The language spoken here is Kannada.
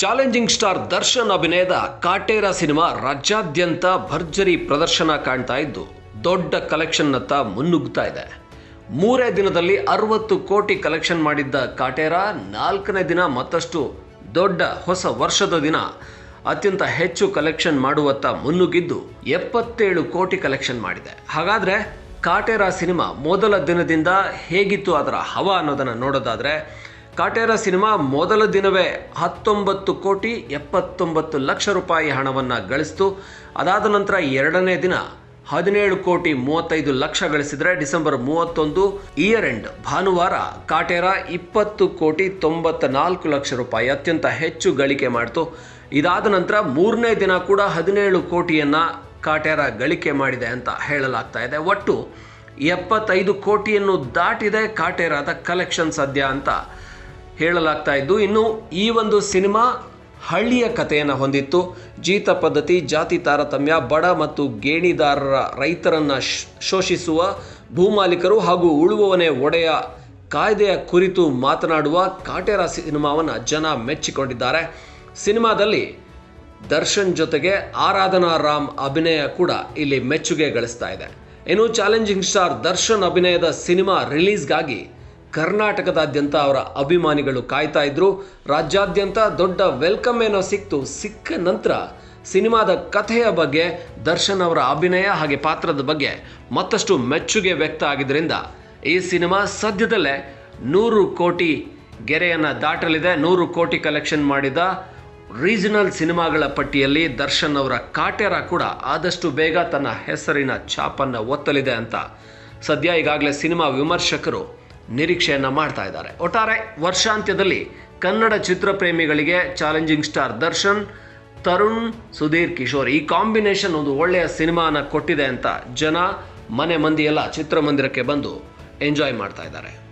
ಚಾಲೆಂಜಿಂಗ್ ಸ್ಟಾರ್ ದರ್ಶನ್ ಅಭಿನಯದ ಕಾಟೇರ ಸಿನಿಮಾ ರಾಜ್ಯಾದ್ಯಂತ ಭರ್ಜರಿ ಪ್ರದರ್ಶನ ಕಾಣ್ತಾ ಇದ್ದು, ದೊಡ್ಡ ಕಲೆಕ್ಷನ್ನತ್ತ ಮುನ್ನುಗ್ತಾ ಇದೆ. ಮೂರೇ ದಿನದಲ್ಲಿ ಅರವತ್ತು ಕೋಟಿ ಕಲೆಕ್ಷನ್ ಮಾಡಿದ್ದ ಕಾಟೇರ, ನಾಲ್ಕನೇ ದಿನ ಮತ್ತಷ್ಟು ದೊಡ್ಡ ಹೊಸ ವರ್ಷದ ದಿನ. ಅತ್ಯಂತ ಹೆಚ್ಚು ಕಲೆಕ್ಷನ್ ಮಾಡುವತ್ತ ಮುನ್ನುಗ್ಗಿದ್ದು, ಎಪ್ಪತ್ತೇಳು ಕೋಟಿ ಕಲೆಕ್ಷನ್ ಮಾಡಿದೆ. ಹಾಗಾದ್ರೆ ಕಾಟೇರ ಸಿನಿಮಾ ಮೊದಲ ದಿನದಿಂದ ಹೇಗಿತ್ತು ಅದರ ಹವಾ ಅನ್ನೋದನ್ನು ನೋಡೋದಾದ್ರೆ ಕಾಟೇರ ಸಿನಿಮಾ ಮೊದಲ ದಿನವೇ ಹತ್ತೊಂಬತ್ತು ಕೋಟಿ ಎಪ್ಪತ್ತೊಂಬತ್ತು ಲಕ್ಷ ರೂಪಾಯಿ ಹಣವನ್ನು ಗಳಿಸಿತು. ಅದಾದ ನಂತರ ಎರಡನೇ ದಿನ ಹದಿನೇಳು ಕೋಟಿ ಮೂವತ್ತೈದು ಲಕ್ಷ ಗಳಿಸಿದರೆ ಡಿಸೆಂಬರ್ ಮೂವತ್ತೊಂದು ಇಯರ್ ಎಂಡ್ ಭಾನುವಾರ ಕಾಟೇರ ಇಪ್ಪತ್ತು ಕೋಟಿ ತೊಂಬತ್ತ ನಾಲ್ಕು ಲಕ್ಷ ರೂಪಾಯಿ ಅತ್ಯಂತ ಹೆಚ್ಚು ಗಳಿಕೆ ಮಾಡಿತು. ಇದಾದ ನಂತರ ಮೂರನೇ ದಿನ ಕೂಡ ಹದಿನೇಳು ಕೋಟಿಯನ್ನು ಕಾಟೇರ ಗಳಿಕೆ ಮಾಡಿದೆ ಅಂತ ಹೇಳಲಾಗ್ತಾ ಇದೆ. ಒಟ್ಟು ಎಪ್ಪತ್ತೈದು ಕೋಟಿಯನ್ನು ದಾಟಿದೆ ಕಾಟೇರಾದ ಕಲೆಕ್ಷನ್ ಸದ್ಯ ಅಂತ ಹೇಳಲಾಗ್ತಾ ಇದ್ದು, ಇನ್ನು ಈ ಒಂದು ಸಿನಿಮಾ ಹಳ್ಳಿಯ ಕಥೆಯನ್ನು ಹೊಂದಿತ್ತು. ಜೀತ ಪದ್ಧತಿ, ಜಾತಿ ತಾರತಮ್ಯ, ಬಡ ಮತ್ತು ಗೇಣಿದಾರರ ರೈತರನ್ನು ಶೋಷಿಸುವ ಭೂಮಾಲೀಕರು ಹಾಗೂ ಉಳುವವನೇ ಒಡೆಯ ಕಾಯ್ದೆಯ ಕುರಿತು ಮಾತನಾಡುವ ಕಾಟೇರ ಸಿನಿಮಾವನ್ನು ಜನ ಮೆಚ್ಚಿಕೊಂಡಿದ್ದಾರೆ. ಸಿನಿಮಾದಲ್ಲಿ ದರ್ಶನ್ ಜೊತೆಗೆ ಆರಾಧನಾ ರಾಮ್ ಅಭಿನಯ ಕೂಡ ಇಲ್ಲಿ ಮೆಚ್ಚುಗೆ ಗಳಿಸ್ತಾ ಇದೆ. ಇನ್ನು ಚಾಲೆಂಜಿಂಗ್ ಸ್ಟಾರ್ ದರ್ಶನ್ ಅಭಿನಯದ ಸಿನಿಮಾ ರಿಲೀಸ್ಗಾಗಿ ಕರ್ನಾಟಕದಾದ್ಯಂತ ಅವರ ಅಭಿಮಾನಿಗಳು ಕಾಯ್ತಾ ಇದ್ರು. ರಾಜ್ಯಾದ್ಯಂತ ದೊಡ್ಡ ವೆಲ್ಕಮ್ ಏನೋ ಸಿಕ್ತು. ಸಿಕ್ಕ ನಂತರ ಸಿನಿಮಾದ ಕಥೆಯ ಬಗ್ಗೆ, ದರ್ಶನ್ ಅವರ ಅಭಿನಯ ಹಾಗೆ ಪಾತ್ರದ ಬಗ್ಗೆ ಮತ್ತಷ್ಟು ಮೆಚ್ಚುಗೆ ವ್ಯಕ್ತ ಆಗಿದ್ದರಿಂದ ಈ ಸಿನಿಮಾ ಸದ್ಯದಲ್ಲೇ ನೂರು ಕೋಟಿ ಗೆರೆಯನ್ನು ದಾಟಲಿದೆ. ನೂರು ಕೋಟಿ ಕಲೆಕ್ಷನ್ ಮಾಡಿದ ರೀಜನಲ್ ಸಿನಿಮಾಗಳ ಪಟ್ಟಿಯಲ್ಲಿ ದರ್ಶನ್ ಅವರ ಕಾಟೇರ ಕೂಡ ಆದಷ್ಟು ಬೇಗ ತನ್ನ ಹೆಸರಿನ ಛಾಪನ್ನು ಒತ್ತಲಿದೆ ಅಂತ. ಸದ್ಯ ಈಗಾಗಲೇ ಸಿನಿಮಾ ವಿಮರ್ಶಕರು ನಿರೀಕ್ಷೆಯನ್ನ ಮಾಡ್ತಾ ಇದ್ದಾರೆ. ಒಟ್ಟಾರೆ ವರ್ಷಾಂತ್ಯದಲ್ಲಿ ಕನ್ನಡ ಚಿತ್ರಪ್ರೇಮಿಗಳಿಗೆ ಚಾಲೆಂಜಿಂಗ್ ಸ್ಟಾರ್ ದರ್ಶನ್, ತರುಣ್, ಸುಧೀರ್, ಕಿಶೋರ್ ಈ ಕಾಂಬಿನೇಷನ್ ಒಂದು ಒಳ್ಳೆಯ ಸಿನಿಮಾನ ಕೊಟ್ಟಿದೆ ಅಂತ ಜನ ಮನೆ ಮಂದಿ ಎಲ್ಲ ಚಿತ್ರಮಂದಿರಕ್ಕೆ ಬಂದು ಎಂಜಾಯ್ ಮಾಡ್ತಾ ಇದ್ದಾರೆ.